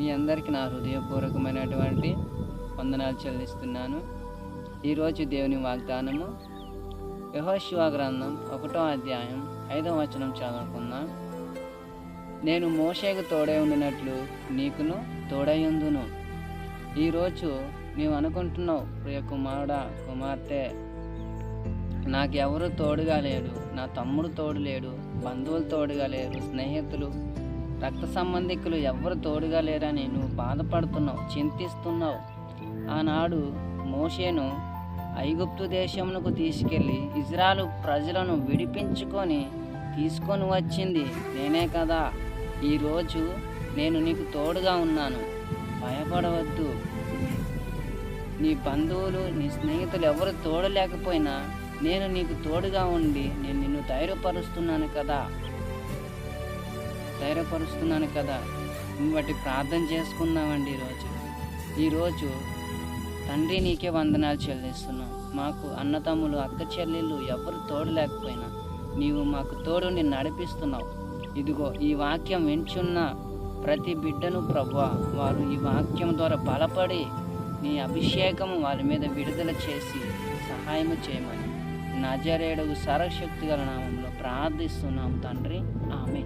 మీ అందరికీ నా హృదయపూర్వకమైనటువంటి వందనాలు చెల్లిస్తున్నాను. ఈరోజు దేవుని వాగ్దానము యహోశివ గ్రంథం ఒకటో అధ్యాయం ఐదవ వచనం చదువుకుందాం. నేను మోషేకు తోడై ఉండినట్లు నీకును తోడైందును ఈరోజు నీవు అనుకుంటున్నావు ప్రియ కుమారుడా కుమార్తె నాకెవరు తోడుగా లేడు నా తమ్ముడు తోడు లేడు బంధువులు తోడుగా లేరు స్నేహితులు రక్త సంబంధికులు ఎవరు తోడుగా లేరని నువ్వు బాధపడుతున్నావు చింతిస్తున్నావు. ఆనాడు మోషేను ఐగుప్తు దేశమునకు తీసుకెళ్ళి ఇజ్రాలు ప్రజలను విడిపించుకొని తీసుకొని వచ్చింది నేనే కదా. ఈరోజు నేను నీకు తోడుగా ఉన్నాను. భయపడవద్దు. నీ బంధువులు నీ స్నేహితులు ఎవరు తోడు లేకపోయినా నేను నీకు తోడుగా ఉండి నేను నిన్ను ధైర్యపరుస్తున్నాను కదా. ధైర్యపరుస్తున్నాను కదా. నువ్వు బట్టి ప్రార్థన చేసుకుందామండి ఈరోజు. ఈరోజు తండ్రి నీకే వందనాలు చెల్లిస్తున్నాం. మాకు అన్నతమ్ములు అక్క చెల్లెళ్ళు ఎవరు తోడు లేకపోయినా నీవు మాకు తోడుని నడిపిస్తున్నావు. ఇదిగో ఈ వాక్యం వింటున్న ప్రతి బిడ్డను ప్రభా వారు ఈ వాక్యం ద్వారా బలపడి నీ అభిషేకము వారి మీద విడుదల చేసి సహాయం చేయమని నజరేడు సర్వశక్తి గల నామంలో ప్రార్థిస్తున్నాం తండ్రి. ఆమె